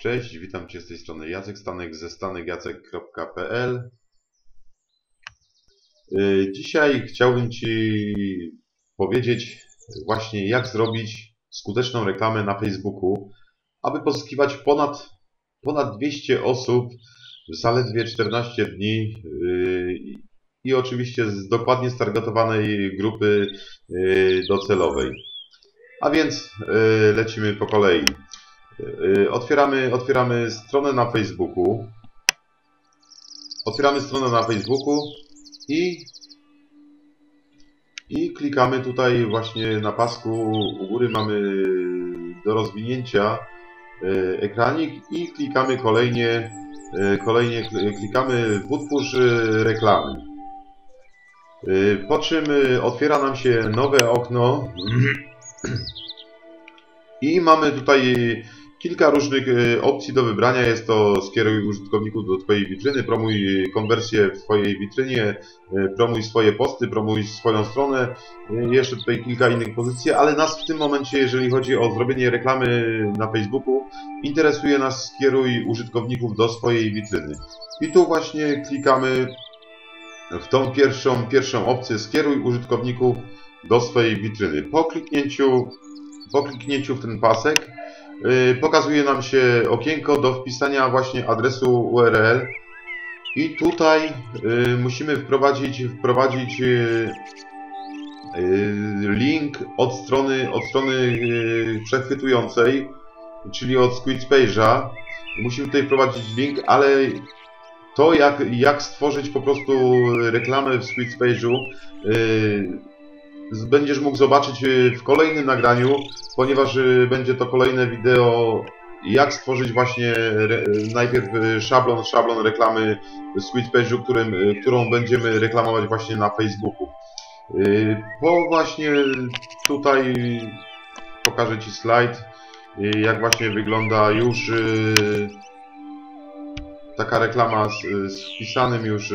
Cześć, witam Cię z tej strony Jacek Stanek ze stanekjacek.pl Y, Dzisiaj chciałbym Ci powiedzieć właśnie jak zrobić skuteczną reklamę na Facebooku, aby pozyskiwać ponad, ponad 200 osób w zaledwie 14 dni y, i oczywiście z dokładnie stargetowanej grupy y, docelowej. A więc lecimy po kolei. Y, otwieramy, otwieramy stronę na Facebooku. Otwieramy stronę na Facebooku i, i klikamy tutaj właśnie na pasku u góry mamy do rozwinięcia y, ekranik i klikamy kolejnie, y, kolejnie klikamy w utwórz reklamy. Po czym otwiera nam się nowe okno i mamy tutaj kilka różnych e, opcji do wybrania. Jest to skieruj użytkowników do Twojej witryny, promuj konwersję w Twojej witrynie, e, promuj swoje posty, promuj swoją stronę. E, jeszcze tutaj kilka innych pozycji, ale nas w tym momencie, jeżeli chodzi o zrobienie reklamy na Facebooku, interesuje nas skieruj użytkowników do swojej witryny. I tu właśnie klikamy w tą pierwszą, pierwszą opcję skieruj użytkowników do swojej witryny. Po kliknięciu, po kliknięciu w ten pasek Y, pokazuje nam się okienko do wpisania właśnie adresu URL i tutaj y, musimy wprowadzić, wprowadzić y, link od strony, od strony przechwytującej, czyli od Squid Page'a. Musimy tutaj wprowadzić link, ale to jak, jak stworzyć po prostu reklamę w Squid Page'u będziesz mógł zobaczyć y, w kolejnym nagraniu, ponieważ y, będzie to kolejne wideo jak stworzyć właśnie najpierw y, szablon, szablon reklamy Squidpage'u, którą będziemy reklamować właśnie na Facebooku. Po właśnie tutaj pokażę Ci slajd, jak właśnie wygląda już taka reklama z, z wpisanym już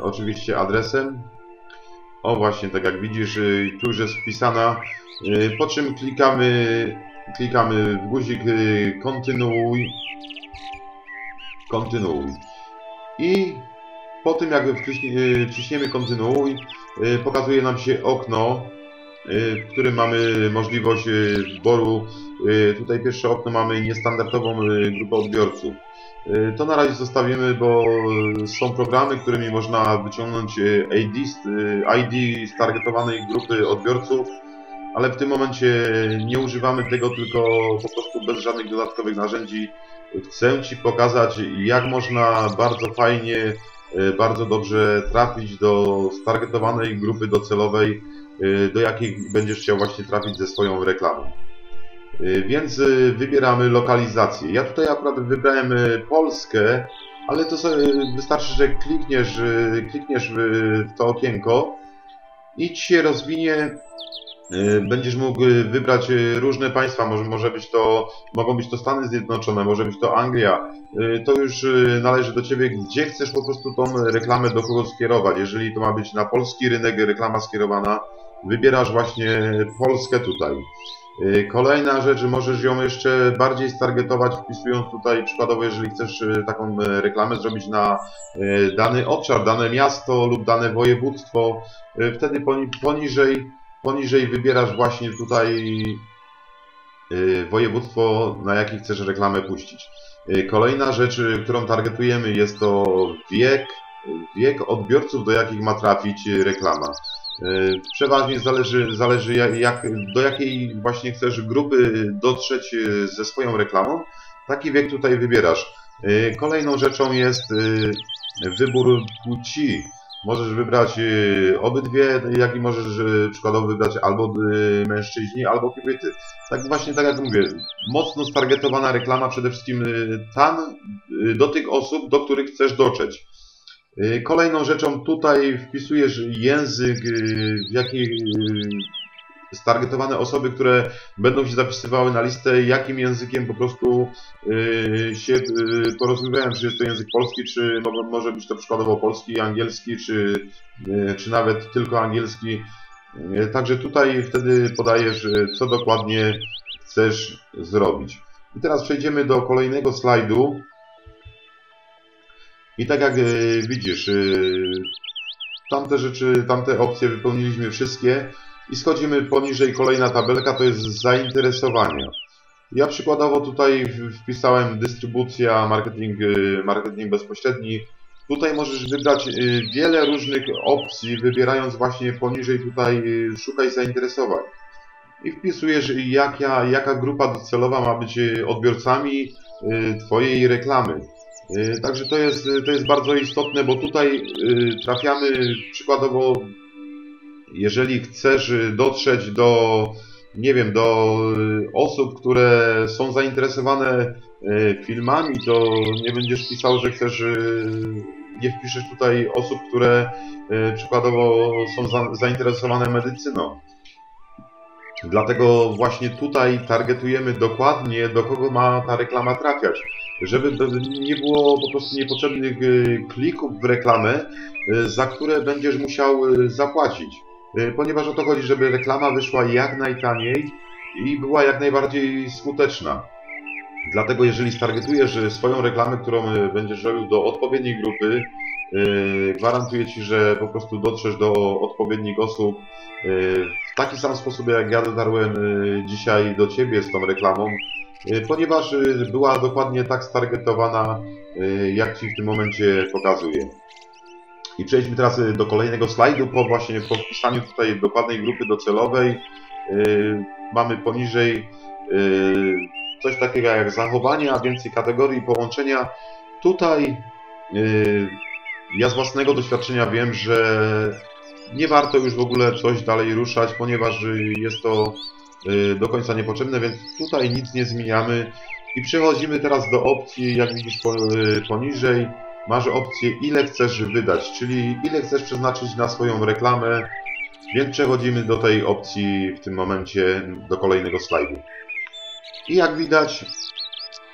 oczywiście adresem o właśnie, tak jak widzisz, y, tu już jest wpisana. Y, po czym klikamy, klikamy w guzik y, kontynuuj. Kontynuuj. I po tym jak wciśniemy kontynuuj, pokazuje nam się okno, w którym mamy możliwość wyboru. Tutaj pierwsze okno mamy niestandardową grupę odbiorców. Y, to na razie zostawimy, bo są programy, którymi można wyciągnąć y, ID, y, ID z targetowanej grupy odbiorców, ale w tym momencie nie używamy tego, tylko po prostu bez żadnych dodatkowych narzędzi. Chcę Ci pokazać, jak można bardzo fajnie, bardzo dobrze trafić do stargetowanej grupy docelowej, do jakiej będziesz chciał właśnie trafić ze swoją reklamą. Y, więc y, wybieramy lokalizację. Ja tutaj akurat wybrałem y, Polskę, ale to sobie wystarczy, że klikniesz, klikniesz w to okienko i ci się rozwinie Będziesz mógł wybrać różne państwa, może, może być to, mogą być to Stany Zjednoczone, może być to Anglia. To już należy do Ciebie, gdzie chcesz po prostu tą reklamę do kogo skierować. Jeżeli to ma być na polski rynek reklama skierowana, wybierasz właśnie Polskę tutaj. Y, kolejna rzecz, możesz ją jeszcze bardziej stargetować, wpisując tutaj przykładowo, jeżeli chcesz y, taką y, reklamę zrobić na dany obszar, dane miasto lub dane województwo, wtedy poniżej, poniżej wybierasz właśnie tutaj województwo, na jakie chcesz reklamę puścić. Kolejna rzecz, którą targetujemy jest to wiek, wiek odbiorców, do jakich ma trafić reklama. E, przeważnie zależy, zależy jak, do jakiej właśnie chcesz grupy dotrzeć e, ze swoją reklamą. Taki wiek tutaj wybierasz. E, kolejną rzeczą jest wybór płci. Możesz wybrać obydwie, jak i możesz przykładowo wybrać albo mężczyźni, albo kobiety. Tak właśnie tak jak mówię, mocno stargetowana reklama przede wszystkim tam do tych osób, do których chcesz dotrzeć. Y, kolejną rzeczą tutaj wpisujesz język, y, w jaki y, stargetowane osoby, które będą się zapisywały na listę, jakim językiem po prostu się porozumiewają, czy jest to język polski, czy może być to przykładowo polski, angielski, czy, czy nawet tylko angielski. Także tutaj wtedy podajesz, co dokładnie chcesz zrobić. I teraz przejdziemy do kolejnego slajdu. I tak jak widzisz, tamte rzeczy, tamte opcje wypełniliśmy wszystkie i schodzimy poniżej kolejna tabelka, to jest zainteresowania. Ja przykładowo tutaj wpisałem dystrybucja, marketing, marketing bezpośredni, Tutaj możesz wybrać wiele różnych opcji, wybierając właśnie poniżej tutaj szukaj zainteresowań. I wpisujesz jaka, jaka grupa docelowa ma być odbiorcami Twojej reklamy. Także to jest, to jest bardzo istotne, bo tutaj trafiamy przykładowo, jeżeli chcesz dotrzeć do, nie wiem, do osób, które są zainteresowane filmami, to nie będziesz pisał, że chcesz nie wpiszesz tutaj osób, które y, przykładowo są za, zainteresowane medycyną. Dlatego właśnie tutaj targetujemy dokładnie, do kogo ma ta reklama trafiać. Żeby nie było po prostu niepotrzebnych y, klików w reklamę, y, za które będziesz musiał zapłacić. Ponieważ o to chodzi, żeby reklama wyszła jak najtaniej i była jak najbardziej skuteczna. Dlatego jeżeli stargetujesz swoją reklamę, którą będziesz robił do odpowiedniej grupy, gwarantuję Ci, że po prostu dotrzesz do odpowiednich osób e, w taki sam sposób, jak ja dotarłem dzisiaj do Ciebie z tą reklamą, ponieważ była dokładnie tak stargetowana, jak Ci w tym momencie pokazuję. I przejdźmy teraz do kolejnego slajdu. Po właśnie po wpisaniu tutaj dokładnej grupy docelowej mamy poniżej coś takiego jak zachowanie, a więcej kategorii połączenia. Tutaj yy, ja z własnego doświadczenia wiem, że nie warto już w ogóle coś dalej ruszać, ponieważ jest to yy, do końca niepotrzebne, więc tutaj nic nie zmieniamy. I przechodzimy teraz do opcji, jak widzisz yy, poniżej, masz opcję ile chcesz wydać, czyli ile chcesz przeznaczyć na swoją reklamę, więc przechodzimy do tej opcji w tym momencie, do kolejnego slajdu. I jak widać,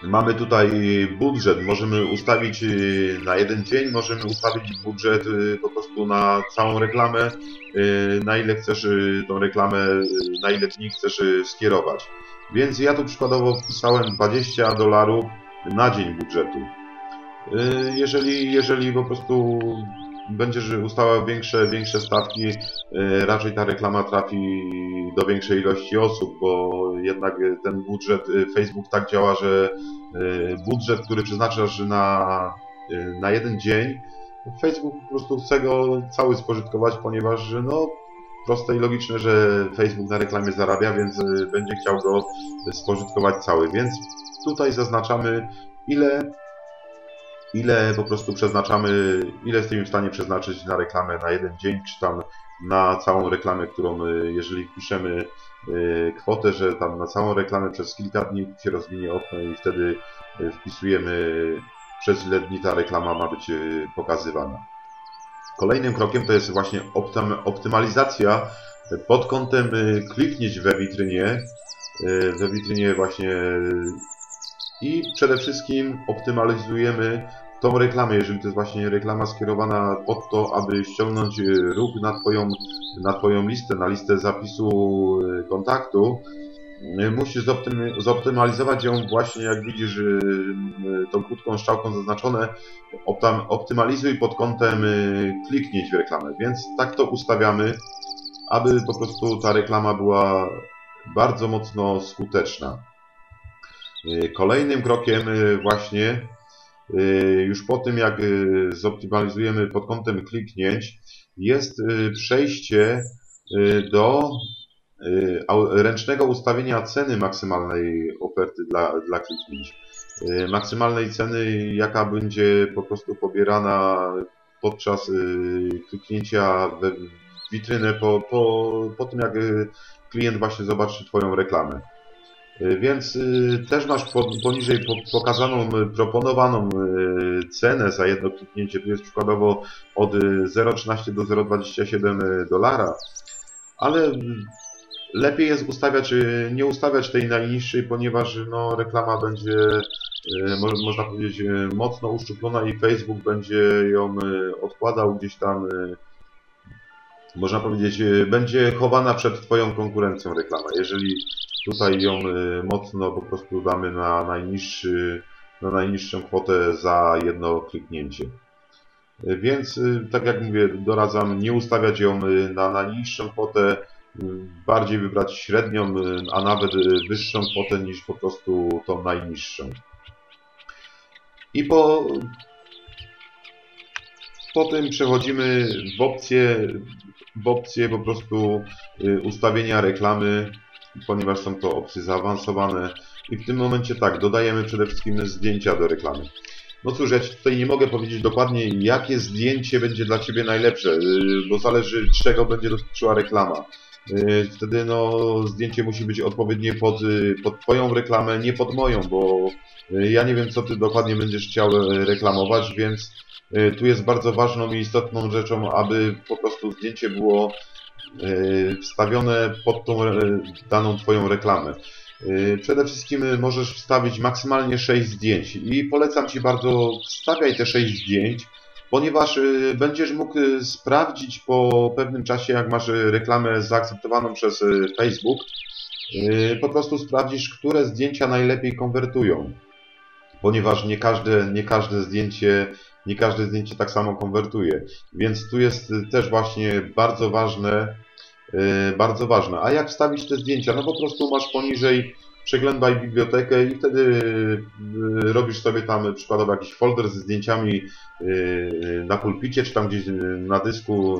mamy tutaj budżet. Możemy ustawić y, na jeden dzień, możemy ustawić budżet y, po prostu na całą reklamę, y, na ile chcesz tą reklamę, na ile dni chcesz skierować. Więc ja tu przykładowo wpisałem 20 dolarów na dzień budżetu. Jeżeli, jeżeli po prostu będziesz ustała większe, większe stawki, e, raczej ta reklama trafi do większej ilości osób, bo jednak ten budżet, e, Facebook tak działa, że e, budżet, który przeznaczasz na, na jeden dzień, Facebook po prostu chce go cały spożytkować, ponieważ no, proste i logiczne, że Facebook na reklamie zarabia, więc będzie chciał go spożytkować cały. Więc tutaj zaznaczamy, ile ile po prostu przeznaczamy, ile jesteśmy w stanie przeznaczyć na reklamę na jeden dzień, czy tam na całą reklamę, którą y, jeżeli wpiszemy y, kwotę, że tam na całą reklamę przez kilka dni się rozwinie okno i wtedy y, wpisujemy przez ile dni ta reklama ma być pokazywana. Kolejnym krokiem to jest właśnie optymalizacja pod kątem kliknięć we witrynie, we witrynie właśnie i przede wszystkim optymalizujemy tą reklamę, jeżeli to jest właśnie reklama skierowana pod to, aby ściągnąć e, ruch na Twoją, na twoją listę, na listę zapisu e, kontaktu, e, musisz zoptymalizować ją właśnie, jak widzisz, tą krótką strzałką zaznaczone, optymalizuj pod kątem kliknięć w reklamę, więc tak to ustawiamy, aby po prostu ta reklama była bardzo mocno skuteczna. Kolejnym krokiem właśnie Y, już po tym, jak y, zoptymalizujemy pod kątem kliknięć, jest y, przejście do ręcznego ustawienia ceny maksymalnej oferty dla, dla kliknięć. Maksymalnej ceny, jaka będzie po prostu pobierana podczas kliknięcia w witrynę po, po, po tym, jak klient właśnie zobaczy Twoją reklamę. Y, więc y, też masz poniżej pokazaną, y, proponowaną cenę za jedno kliknięcie. Tu jest przykładowo od 0,13 do 0,27 dolara, ale lepiej jest ustawiać, nie ustawiać tej najniższej, ponieważ no, reklama będzie, można powiedzieć, mocno uszczuplona i Facebook będzie ją odkładał gdzieś tam, można powiedzieć, będzie chowana przed Twoją konkurencją reklama. Jeżeli Tutaj ją mocno po prostu damy na, najniższy, na najniższą kwotę za jedno kliknięcie. Więc, tak jak mówię, doradzam nie ustawiać ją na najniższą kwotę, bardziej wybrać średnią, a nawet wyższą kwotę niż po prostu tą najniższą. I po, po tym przechodzimy w opcję, w opcję po prostu y, ustawienia reklamy, ponieważ są to opcje zaawansowane. I w tym momencie tak, dodajemy przede wszystkim zdjęcia do reklamy. No cóż, ja Ci tutaj nie mogę powiedzieć dokładnie, jakie zdjęcie będzie dla Ciebie najlepsze, y, bo zależy czego będzie dotyczyła reklama. Y, wtedy no, zdjęcie musi być odpowiednie pod, pod Twoją reklamę, nie pod moją, bo ja nie wiem, co Ty dokładnie będziesz chciał reklamować, więc tu jest bardzo ważną i istotną rzeczą, aby po prostu zdjęcie było wstawione pod tą daną Twoją reklamę. E, przede wszystkim możesz wstawić maksymalnie 6 zdjęć i polecam Ci bardzo wstawiaj te 6 zdjęć, ponieważ będziesz mógł sprawdzić po pewnym czasie, jak masz reklamę zaakceptowaną przez Facebook, po prostu sprawdzisz, które zdjęcia najlepiej konwertują, ponieważ nie każde, nie każde zdjęcie nie każde zdjęcie tak samo konwertuje. Więc tu jest też właśnie bardzo ważne, yy, bardzo ważne. A jak wstawić te zdjęcia? No po prostu masz poniżej przeglądaj bibliotekę i wtedy yy, robisz sobie tam przykładowo jakiś folder ze zdjęciami na pulpicie, czy tam gdzieś na dysku,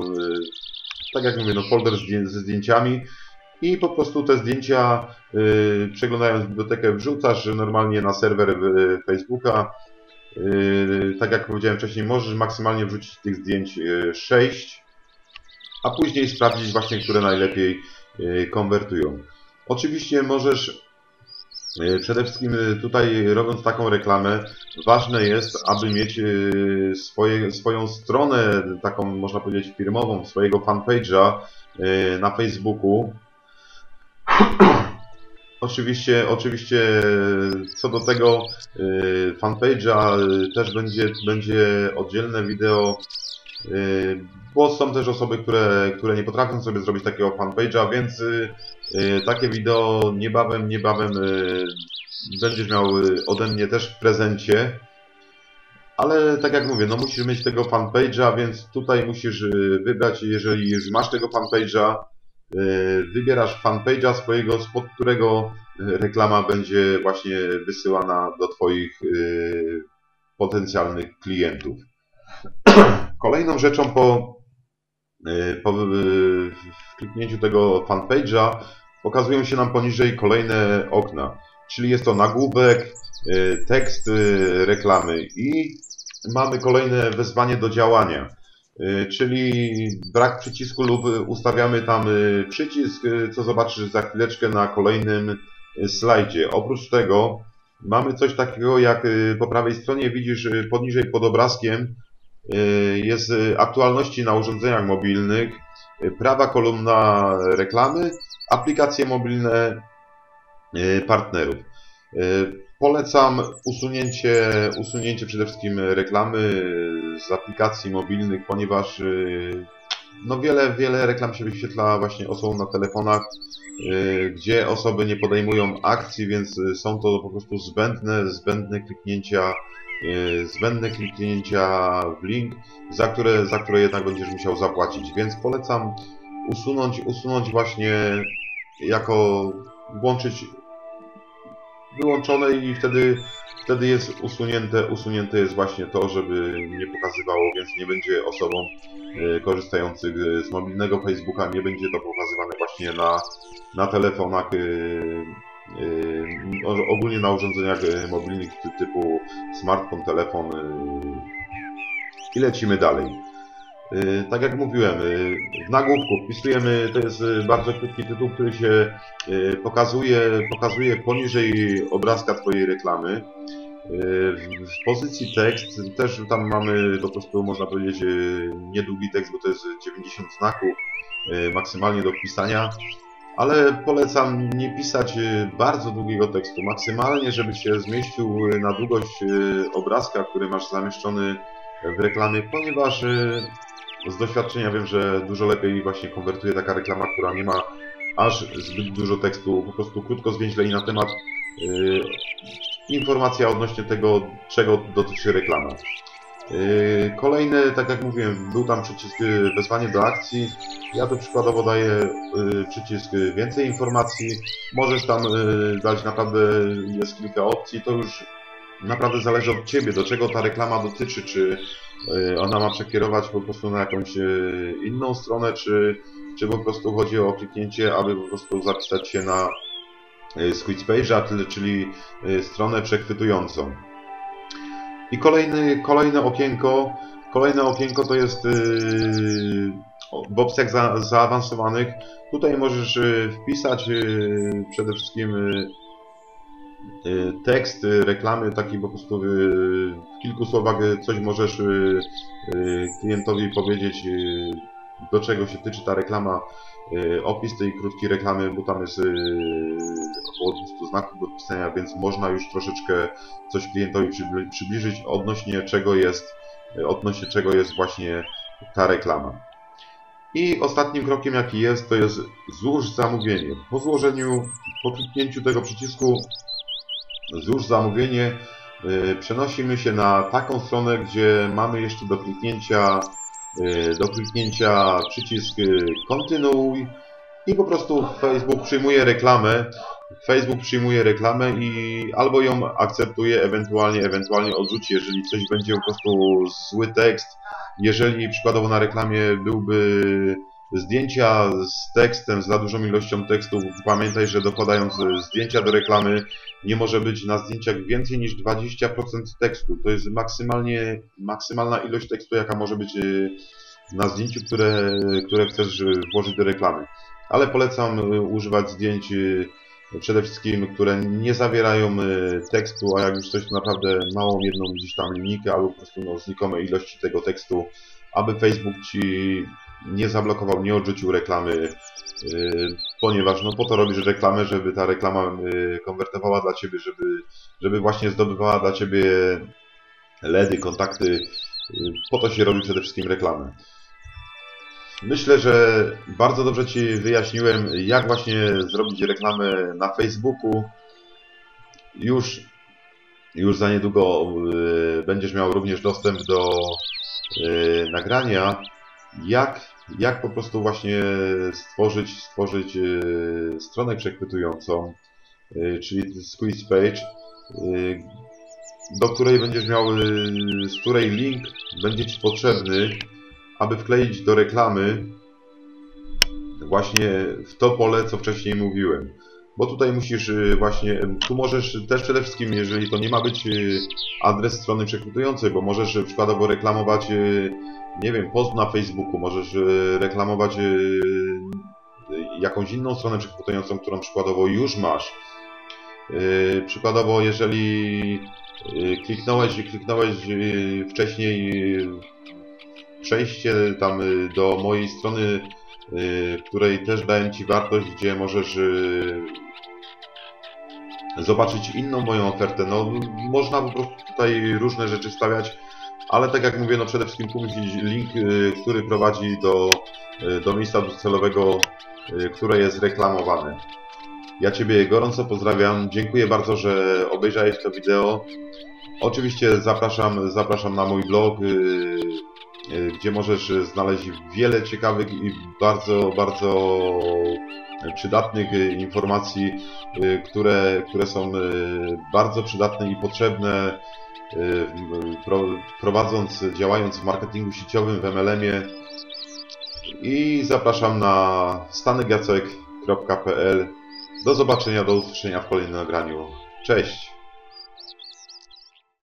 tak jak mówię, no folder ze zdjęciami i po prostu te zdjęcia przeglądając bibliotekę wrzucasz normalnie na serwer Facebooka tak jak powiedziałem wcześniej, możesz maksymalnie wrzucić tych zdjęć 6, yy, a później sprawdzić właśnie, które najlepiej yy, konwertują. Oczywiście możesz Przede wszystkim tutaj robiąc taką reklamę, ważne jest, aby mieć swoje, swoją stronę, taką można powiedzieć firmową, swojego fanpage'a na Facebooku. Oczywiście, oczywiście co do tego y, fanpage'a y, też będzie, będzie oddzielne wideo, y, bo są też osoby, które, które nie potrafią sobie zrobić takiego fanpage'a, więc takie wideo niebawem, niebawem będziesz miał ode mnie też w prezencie. Ale tak jak mówię, no musisz mieć tego fanpage'a, więc tutaj musisz wybrać, jeżeli już masz tego fanpage'a, wybierasz fanpage'a swojego, spod którego e, reklama będzie właśnie wysyłana do Twoich e, potencjalnych klientów. Kolejną rzeczą po, po kliknięciu tego fanpage'a pokazują się nam poniżej kolejne okna, czyli jest to nagłówek, tekst reklamy i mamy kolejne wezwanie do działania. Y, czyli brak przycisku lub ustawiamy tam y, przycisk, y, co zobaczysz za chwileczkę na kolejnym slajdzie. Oprócz tego mamy coś takiego jak po prawej stronie widzisz poniżej pod obrazkiem jest aktualności na urządzeniach mobilnych, prawa kolumna reklamy, aplikacje mobilne partnerów. Polecam usunięcie, usunięcie przede wszystkim reklamy z aplikacji mobilnych, ponieważ y, no wiele, wiele reklam się wyświetla właśnie osobom na telefonach, y, gdzie osoby nie podejmują akcji, więc y, są to po prostu zbędne, zbędne kliknięcia, zbędne kliknięcia w link, za które, za które jednak będziesz musiał zapłacić. Więc polecam usunąć, usunąć właśnie jako włączyć wyłączone i wtedy, wtedy jest usunięte, usunięte jest właśnie to, żeby nie pokazywało, więc nie będzie osobom e, korzystających z mobilnego Facebooka, nie będzie to pokazywane właśnie na, na telefonach, e, e, ogólnie na urządzeniach mobilnych typu smartfon, telefon i lecimy dalej. Y, tak jak mówiłem, y, w nagłówku wpisujemy, to jest y, bardzo krótki tytuł, który się pokazuje, pokazuje poniżej obrazka Twojej reklamy. W pozycji tekst też tam mamy po prostu, można powiedzieć, niedługi tekst, bo to jest 90 znaków maksymalnie do wpisania, ale polecam nie pisać bardzo długiego tekstu, maksymalnie, żeby się zmieścił na długość obrazka, który masz zamieszczony w reklamie, ponieważ z doświadczenia wiem, że dużo lepiej właśnie konwertuje taka reklama, która nie ma aż zbyt dużo tekstu, po prostu krótko, zwięźle i na temat yy, informacja odnośnie tego, czego dotyczy reklama. Yy, kolejne, tak jak mówiłem, był tam przycisk yy, wezwanie do akcji. Ja tu przykładowo daję yy, przycisk więcej informacji. Możesz tam dać naprawdę, jest kilka opcji, to już naprawdę zależy od Ciebie, do czego ta reklama dotyczy, czy ona ma przekierować po prostu na jakąś inną stronę, czy, czy po prostu chodzi o kliknięcie, aby po prostu zapisać się na Squid Page, czyli stronę przechwytującą. I kolejny, kolejne okienko, kolejne okienko to jest w opcjach za, zaawansowanych. Tutaj możesz wpisać przede wszystkim tekst yy, reklamy, taki po prostu yy, w kilku słowach coś możesz klientowi powiedzieć, do czego się tyczy ta reklama, opis tej krótkiej reklamy, bo tam jest około 200 znaków do wpisania, więc można już troszeczkę coś klientowi przybliżyć odnośnie czego jest, odnośnie czego jest właśnie ta reklama. I ostatnim krokiem jaki jest, to jest złóż zamówienie. Po złożeniu, po kliknięciu tego przycisku złóż zamówienie yy, przenosimy się na taką stronę, gdzie mamy jeszcze do kliknięcia, yy, do kliknięcia przycisk yy, kontynuuj i po prostu Facebook przyjmuje reklamę Facebook przyjmuje reklamę i albo ją akceptuje, ewentualnie, ewentualnie odrzuci, jeżeli coś będzie po prostu zły tekst. Jeżeli przykładowo na reklamie byłby zdjęcia z tekstem, z za dużą ilością tekstu, pamiętaj, że dokładając zdjęcia do reklamy nie może być na zdjęciach więcej niż 20% tekstu. To jest maksymalnie, maksymalna ilość tekstu, jaka może być y, na zdjęciu, które, które chcesz włożyć do reklamy. Ale polecam y, używać zdjęć y, przede wszystkim, które nie zawierają tekstu, a jak już coś to naprawdę małą jedną gdzieś tam linijkę albo po prostu no, ilości tego tekstu, aby Facebook Ci nie zablokował, nie odrzucił reklamy, e, ponieważ no po to robisz reklamę, żeby ta reklama e, konwertowała dla Ciebie, żeby, żeby właśnie zdobywała dla Ciebie LEDy, kontakty, po to się robi przede wszystkim reklamę. Myślę, że bardzo dobrze Ci wyjaśniłem, jak właśnie zrobić reklamę na Facebooku. Już, już za niedługo y, będziesz miał również dostęp do y, nagrania, jak, jak po prostu właśnie stworzyć, stworzyć y, stronę przechwytującą, czyli squeeze page, do której będziesz miał, z której link będzie Ci potrzebny aby wkleić do reklamy właśnie w to pole, co wcześniej mówiłem. Bo tutaj musisz y, właśnie, tu możesz też przede wszystkim, jeżeli to nie ma być y, adres strony przechwytującej, bo możesz przykładowo reklamować, y, nie wiem, post na Facebooku, możesz reklamować jakąś inną stronę przechwytującą, którą przykładowo już masz. Przykładowo, jeżeli kliknąłeś, kliknąłeś wcześniej przejście tam y, do mojej strony, y, której też dałem Ci wartość, gdzie możesz y, zobaczyć inną moją ofertę. No, można po prostu tutaj różne rzeczy wstawiać, ale tak jak mówię, no przede wszystkim pomyśleć link, który prowadzi do, do miejsca docelowego, które jest reklamowane. Ja Ciebie gorąco pozdrawiam. Dziękuję bardzo, że obejrzałeś to wideo. Oczywiście zapraszam, zapraszam na mój blog Y, gdzie możesz znaleźć wiele ciekawych i bardzo, bardzo przydatnych y, informacji, y, które, które są bardzo przydatne i potrzebne prowadząc, działając w marketingu sieciowym w MLM-ie i zapraszam na stanegacek.pl Do zobaczenia, do usłyszenia w kolejnym nagraniu. Cześć!